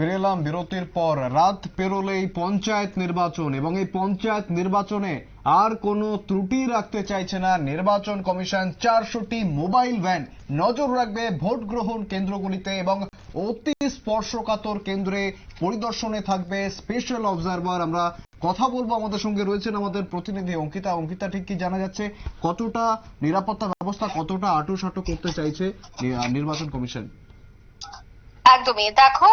ফিরে এলাম বিরতির পর রাত পেরোলেই পঞ্চায়েত নির্বাচন এবং এই পঞ্চায়েত নির্বাচনে আর কোনো ত্রুটি রাখতে চাইছে না নির্বাচন কমিশন। চারশোটি মোবাইল ভ্যান নজর রাখবে ভোট গ্রহণ কেন্দ্রগুলিতে এবং অতি স্পর্শকাতর কেন্দ্রে পরিদর্শনে থাকবে স্পেশাল অবজারভার আমরা কথা বলব আমাদের সঙ্গে রয়েছেন আমাদের প্রতিনিধি অঙ্কিতা। অঙ্কিতা, ঠিক কি জানা যাচ্ছে কতটা নিরাপত্তা ব্যবস্থা কতটা আটুসাটু করতে চাইছে নির্বাচন কমিশন? একদমই। দেখো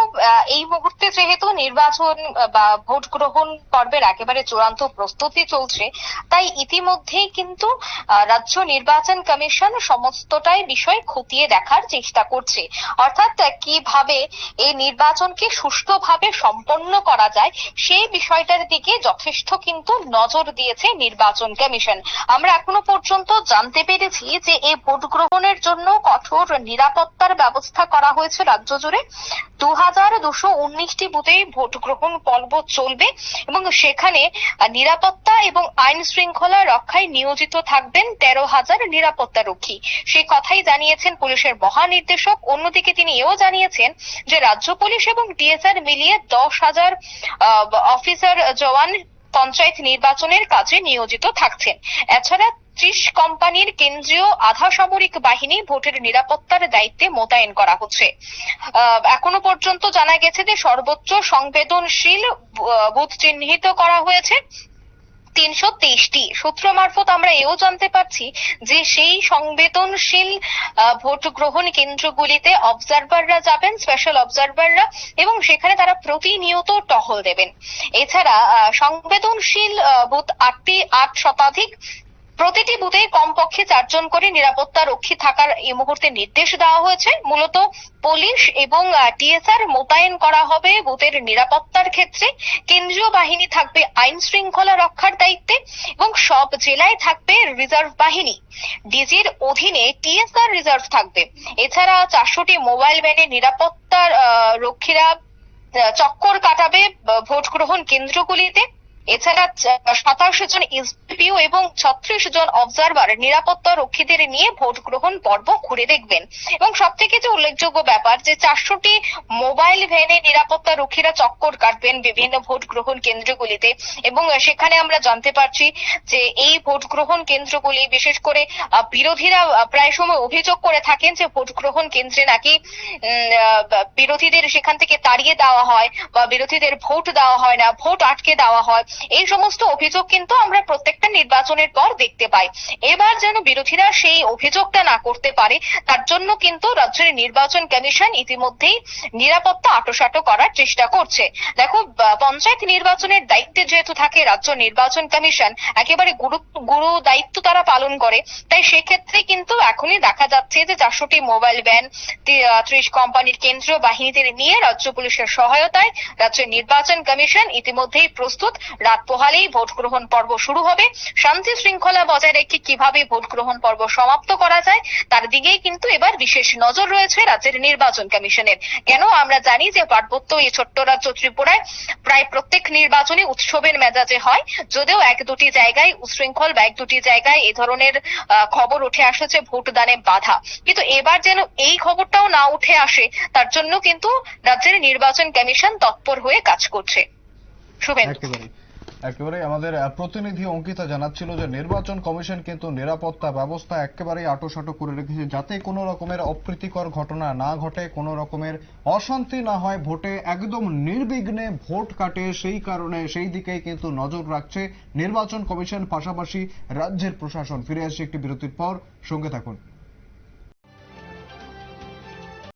এই মুহূর্তে যেহেতু নির্বাচন বা ভোট গ্রহণ পর্বের একেবারে চূড়ান্ত প্রস্তুতি চলছে, তাই ইতিমধ্যেই কিন্তু রাজ্য নির্বাচন কমিশন সমস্তটাই বিষয় খতিয়ে দেখার চেষ্টা করছে। অর্থাৎ কীভাবে এই নির্বাচনকে সুষ্ঠুভাবে সম্পন্ন করা যায় সেই বিষয়টার দিকে যথেষ্ট কিন্তু নজর দিয়েছে নির্বাচন কমিশন। আমরা এখনও পর্যন্ত জানতে পেরেছি যে এই ভোট গ্রহণের জন্য কঠোর নিরাপত্তার ব্যবস্থা করা হয়েছে রাজ্য জুড়ে। দু হাজার দুশো উনিশটি বুথে ভোট গ্রহণ পর্ব চলবে এবং সেখানে নিরাপত্তা এবং আইন শৃঙ্খলা রক্ষায় নিয়োজিত থাকবেন তেরো হাজার নিরাপত্তা রক্ষী। সেই কথাই জানিয়েছেন পুলিশের মহানির্দেশক। অন্যদিকে তিনি এও জানিয়েছেন যে রাজ্য পুলিশ এবং ডিএসআর মিলিয়ে দশ হাজার অফিসার জওয়ান পঞ্চায়েত নির্বাচনের কাজে নিয়োজিত থাকছেন। এছাড়া ত্রিশ কোম্পানির কেন্দ্রীয় আধা সামরিক বাহিনী ভোটের নিরাপত্তার দায়িত্বে মোতায়েন করা হচ্ছে। এখনও পর্যন্ত জানা গেছে যে সর্বোচ্চ সংবেদনশীল বুথ চিহ্নিত করা হয়েছে তিনশো তেইশটি। সূত্র মারফত আমরা এও জানতে পারছি যে সেই সংবেদনশীল ভোট গ্রহণ কেন্দ্রগুলিতে অবজারভাররা যাবেন স্পেশাল অবজারভাররা এবং সেখানে তারা প্রতিনিয়ত টহল দেবেন। এছাড়া সংবেদনশীল বুথ আটটি, আট শতাধিক প্রতিটি বুথে কমপক্ষে চারজন করে নিরাপত্তা রক্ষী থাকার এই মুহূর্তে নির্দেশ দেওয়া হয়েছে। মূলত পুলিশ এবং টিএসআর মোতায়েন করা হবে বুথের নিরাপত্তার ক্ষেত্রে। কেন্দ্রীয় বাহিনী থাকবে আইন শৃঙ্খলা রক্ষার দায়িত্বে এবং সব জেলায় থাকবে রিজার্ভ বাহিনী। ডিজির অধীনে টিএসআর রিজার্ভ থাকবে। এছাড়া চারশোটি মোবাইল ভ্যানে নিরাপত্তার রক্ষীরা চক্কর কাটাবে ভোট গ্রহণ কেন্দ্রগুলিতে। এছাড়া সাতাশ জন এসপিও এবং ছত্রিশ জন অবজারভার নিরাপত্তা রক্ষীদের নিয়ে ভোট গ্রহণ পর্ব ঘুরে দেখবেন। এবং সব থেকে যে উল্লেখযোগ্য ব্যাপার যে চারশোটি মোবাইল ভ্যানে নিরাপত্তা রক্ষীরা চক্কর কাটবেন বিভিন্ন ভোট গ্রহণ কেন্দ্রগুলিতে। এবং সেখানে আমরা জানতে পারছি যে এই ভোট গ্রহণ কেন্দ্রগুলি, বিশেষ করে বিরোধীরা প্রায় সময় অভিযোগ করে থাকেন যে ভোট গ্রহণ কেন্দ্রে নাকি বিরোধীদের সেখান থেকে তাড়িয়ে দেওয়া হয় বা বিরোধীদের ভোট দেওয়া হয় না, ভোট আটকে দেওয়া হয়। এই সমস্ত অভিযোগ কিন্তু আমরা প্রত্যেকটা নির্বাচনের পর দেখতে পাই। এবার যেন বিরোধীরা সেই অভিযোগটা না করতে পারে, তার জন্য কিন্তু রাজ্যের নির্বাচন কমিশন ইতিমধ্যেই নিরাপত্তা আটোসাটো করার চেষ্টা করছে। দেখো পঞ্চায়েত নির্বাচনের দায়িত্বে যেহেতু থাকে রাজ্য নির্বাচন কমিশন, একেবারে গুরু গুরু দায়িত্ব তারা পালন করে, তাই সেক্ষেত্রে কিন্তু এখনই দেখা যাচ্ছে যে চারশোটি মোবাইল ভ্যান ত্রিশ কোম্পানির কেন্দ্রীয় বাহিনীদের নিয়ে রাজ্য পুলিশের সহায়তায় রাজ্যের নির্বাচন কমিশন ইতিমধ্যেই প্রস্তুত। রাত পোহালেই ভোট গ্রহণ পর্ব শুরু হবে। শান্তি শৃঙ্খলা বজায় রেখে কীভাবে ভোট গ্রহণ পর্ব সমাপ্ত করা যায়, তার দিকেই কিন্তু এবার বিশেষ নজর রয়েছে রাজ্যের নির্বাচন কমিশনের। কেন আমরা জানি যে পার্বত্য এই ছোট্ট রাজ্য ত্রিপুরায় প্রায় প্রত্যেক নির্বাচনে উৎসবের মেজাজে হয়। যদিও এক দুটি জায়গায় উশৃঙ্খল বা এক দুটি জায়গায় এ ধরনের খবর উঠে আসেছে ভোটদানে বাধা। কিন্তু এবার যেন এই খবরটাও না উঠে আসে, তার জন্য কিন্তু রাজ্যের নির্বাচন কমিশন তৎপর হয়ে কাজ করছে। শুভেন্দু। একেবারে আমাদের প্রতিনিধি অঙ্কিতা জানাচ্ছিল যে নির্বাচন কমিশন কিন্তু নিরাপত্তা ব্যবস্থা একেবারেই আটোসাটো করে রেখেছে, যাতে কোনো রকমের অপ্রীতিকর ঘটনা না ঘটে, কোনো রকমের অশান্তি না হয়, ভোটে একদম নির্বিঘ্নে ভোট কাটে, সেই কারণে সেই দিকেই কিন্তু নজর রাখছে নির্বাচন কমিশন, পাশাপাশি রাজ্যের প্রশাসন। ফিরে আসছে একটি বিরতির পর, সঙ্গে থাকুন।